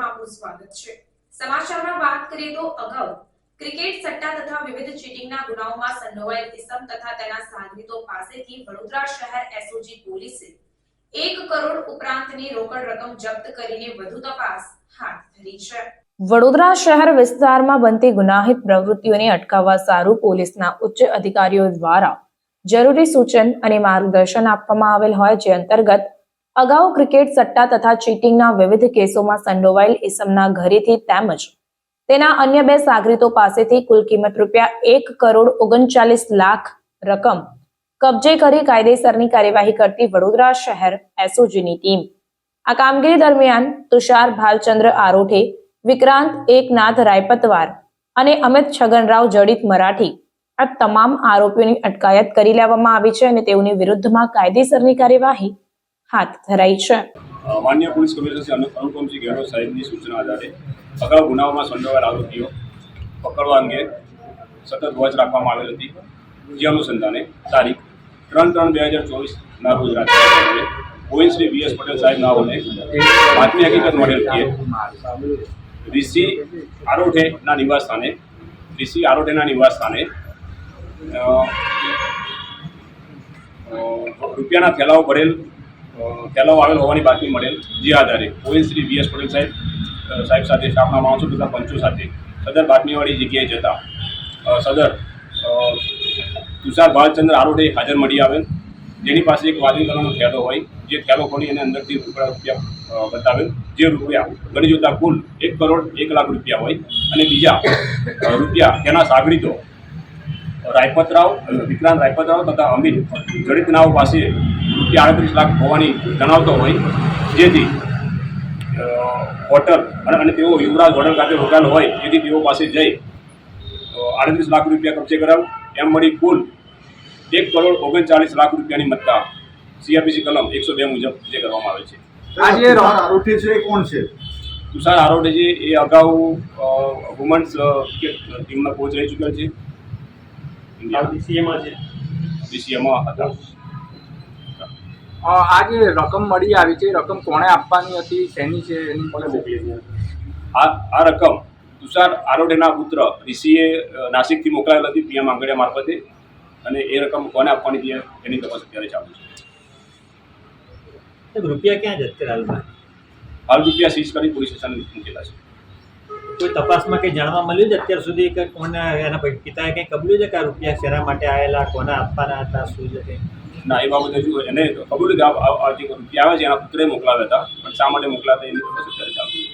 આપનું સ્વાગત છે. સમાચારમાં વાત કરીએ તો અગાઉ ક્રિકેટ સટ્ટા તથા વિવિધ ચીટિંગના ગુનાઓમાં સંડોવાયેલ કિસમ તથા તેના સાગરીતો પાસેથી વડોદરા શહેર એસઓજી પોલીસે એક કરોડ ઉપરાંતની રોકડ રકમ જપ્ત કરીને વધુ તપાસ હાથ ધરી છે. વડોદરા શહેર વિસ્તારમાં બનતી ગુનાહિત પ્રવૃત્તિઓને અટકાવવા સારું પોલીસના ઉચ્ચ અધિકારીઓ દ્વારા જરૂરી સૂચન અને માર્ગદર્શન આપવામાં આવેલ હોય જે અંતર્ગત અગાઉ ક્રિકેટ સટ્ટા તથા ચીટિંગના વિવિધ કેસોમાં સંડોવાયેલ ઇસમના ઘરેથી તેમજ તેના અન્ય બે સાગરીતો પાસેથી કુલ કિંમત રૂપિયા એક કરોડ ઓગણચાલીસ લાખ રકમ કબજે કરી કાયદેસરની કાર્યવાહી કરતી વડોદરા શહેર એસઓજીની ટીમ. આ કામગીરી દરમિયાન તુષાર ભાલચંદ્ર આરોઠે, વિક્રાંત એકનાથ રાયપતવાર અને અમિત છગનરાવ જડિત મરાઠી આ તમામ આરોપીઓની અટકાયત કરી લેવામાં આવી છે અને તેઓની વિરુદ્ધમાં કાયદેસરની કાર્યવાહી હાથ ધરાઈ છે. માન્ય પોલીસ કમિશનર શ્રી અનુપમસિંહ ગેહલોત સાહેબની સૂચના આધારે અગાઉ ગુનાઓમાં સંડોવાયેલ આરોપીઓ પકડવા અંગે સતત વોચ રાખવામાં આવેલ હતી. જે અનુસંધાને તારીખ ત્રણ ત્રણ બે હજાર ચોવીસના રોજ રાત્રે ગોવિંદ શ્રી વી પટેલ સાહેબ નાઓને બાતમી હકીકત મળેલ કે ઋષિ આરોઠેના નિવાસ સ્થાને ઋષિ આરોઠેના નિવાસ સ્થાને રૂપિયાના થેલાઓ ભરેલ અ, આવેલો હોવાની બાતમી મળેલ. જે આધારે ગોવિંદ શ્રી વી એસ પટેલ સાહેબ સાહેબ સાથે સ્ટાફના માણસો તથા પંચો સાથે સદર બાતમીવાળી જગ્યાએ જતા સદર તુષાર ભાલચંદ્ર આરોડે હાજર મળી આવેલ. જેની પાસે એક વાદળી કરવાનો થેલો હોય જે થેલો ખોલી અને અંદરથી રૂપિયા બતાવેલ. જે રૂપિયા ગણી જોતા કુલ એક કરોડ એક લાખ રૂપિયા હોય અને બીજા રૂપિયા તેના સાગરીતો રાયપતરાવ વિક્રાંત રાયપતરાવ તથા અમિત જડિત નાવ પાસે રૂપિયા આડત્રીસ લાખ હોવાની જણાવતો હોય જેથી હોટલ અને તેઓ યુવરાજ હોટલ ખાતે રોકાયેલ હોય જેથી તેઓ પાસે જઈ આડત્રીસ લાખ રૂપિયા કબજે કરાવ. એમ મળી કુલ એક કરોડ ઓગણચાલીસ લાખ રૂપિયાની મત્તા સીઆરપીસી કલમ એકસો બે મુજબ જે કરવામાં આવે છે. આરોપી છે એ કોણ છે? તુષાર આરોડેજી એ અગાઉ વુમન્સ ક્રિકેટ ટીમના કોચ રહી ચૂક્યા છે. બીસીએમાં છે. બીસીએમાં હતા. આ જે રકમ મળી આવી છે એ રકમ કોણે આપવાની હતી? શેની છે? એની કોને મોકલી છે આ આ રકમ તુષાર આરોડેના પુત્ર ઋષિએ નાસિકથી મોકલાવેલ હતી પીએમ આંગડિયા મારફતે અને એ રકમ કોને આપવાની છે એની તપાસ અત્યારે ચાલુ છે. રૂપિયા ક્યાં છે અત્યારે હાલમાં હાલ રૂપિયા સીઝ કરી પોલીસ સ્ટેશન મૂકેલા છે. કોઈ તપાસમાં કંઈ જાણવા મળ્યું છે અત્યાર સુધી કે કોને એના પિતાએ કંઈ કબૂલ્યું છે કે આ રૂપિયા શેના માટે આવેલા કોને આપવાના હતા શું છે કંઈ? ના, એ બાબતે હજુ એને ખબર કે આ જે આવે છે, એના પુત્રે મોકલાવ્યા હતા, પણ શા માટે મોકલાતા એની ખબર છે